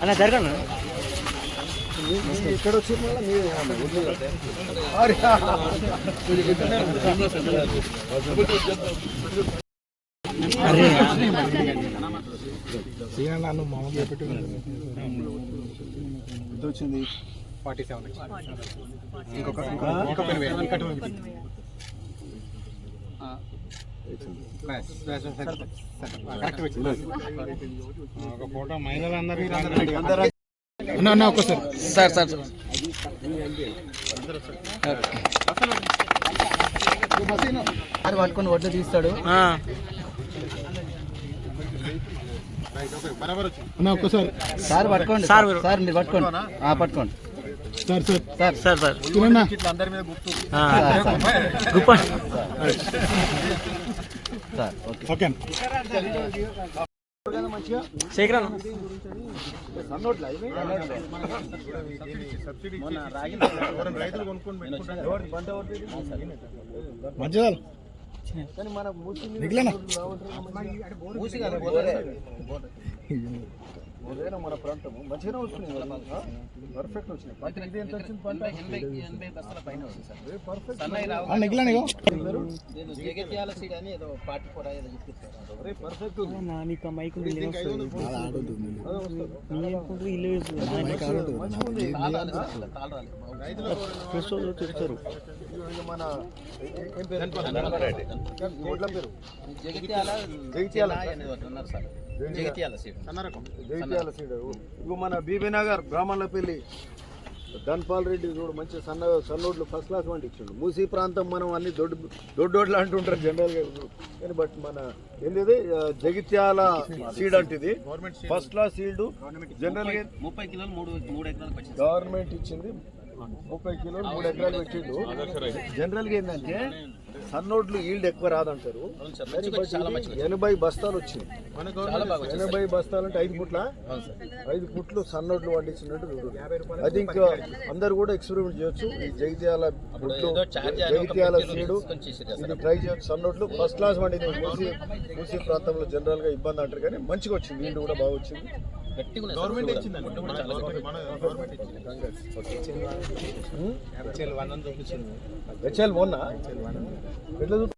అన్న జరగను ఇక్కడ వచ్చి నన్ను మామూలుగా పెట్టి ఎంత వచ్చింది ఫార్టీ సెవెన్ ఇంకొక ఇంకో పెన్ వేయాలి ఇంకా టూ కరెక్ట్ వచ్చింది ఒక ఫోటో మహిళలు అందరూ అన్న అన్న ఒక్కసారి సార్ సార్ పట్టుకొని వడ్లు తీస్తాడు బరాబర్ వచ్చింది అన్న ఒక్కసారి సార్ పట్టుకోండి సార్ సార్ మీరు పట్టుకోండి. ఆ, పట్టుకోండి. Sir sir. Sir sir sir. తినన్నా అందరి మీద గుర్తు ఆ, sir. గుప్ప. Sir okay. Okay. Sekharan రైతులు కొనుక్కొని మంచిగా కానీ మన మూసి మూసి కాదు ఏదైనా మన ప్రాంతము మంచిగానే వస్తుంది పర్ఫెక్ట్ వచ్చింది పంట? ఇది ఎంత వచ్చింది పంట పర్ఫెక్ట్ మిగిలిన పర్ఫెక్ట్ నీకు మైక్ ఇల్లు తిరుగుతారు మన ఏం పేరు? ఓట్ల పేరు. Jagtial Jagtial. Jagtial seed Jagtial seed. ఇగో మన బీబీ నగర్ బ్రాహ్మణులపల్లి ధన్పాల్ రెడ్డి చూడు మంచి సన్న సన్నోడ్లు ఫస్ట్ క్లాస్ వంటి ఇచ్చిండు. మూసీ ప్రాంతం మనం అన్ని దొడ్డు దొడ్డోడ్లు అంటుంటారు జనరల్గా కానీ బట్ మన ఏంటిది? జగిత్యాల సీడ్ అంటే ఇది ఫస్ట్ క్లాస్ సీడ్. జనరల్గా ముప్పై కిలోలు మూడు మూడు గవర్నమెంట్ ఇచ్చింది. ముప్పై కిలోలు మూడు ఎకరాలు పెట్టిండు. జనరల్గా ఏంటంటే సన్నోడ్లు ఈల్డ్ ఎక్కువ రాదంటారు. ఎనభై బస్తాలు వచ్చింది ఎనభై బస్తాలు అంటే ఐదు పుట్ల ఐదు పుట్లు సన్నోడ్లు పండించినట్టు చూడు. అది ఇంకా అందరు కూడా ఎక్స్పెరిమెంట్ చేయొచ్చు. ఈ జగిత్యాల పుట్లు జగిత్యాల సీడు ఇది ట్రై చేయొచ్చు. సన్నోడ్లు ఫస్ట్ క్లాస్ వండింది మూసీ మూసీ ప్రాంతంలో జనరల్గా ఇబ్బంది అంటారు కానీ మంచిగా వచ్చింది. వీళ్ళు కూడా బాగా వచ్చింది. గవర్నమెంట్ ఇచ్చిందండి హెచ్ఎల్ మొన్న ఎట్లా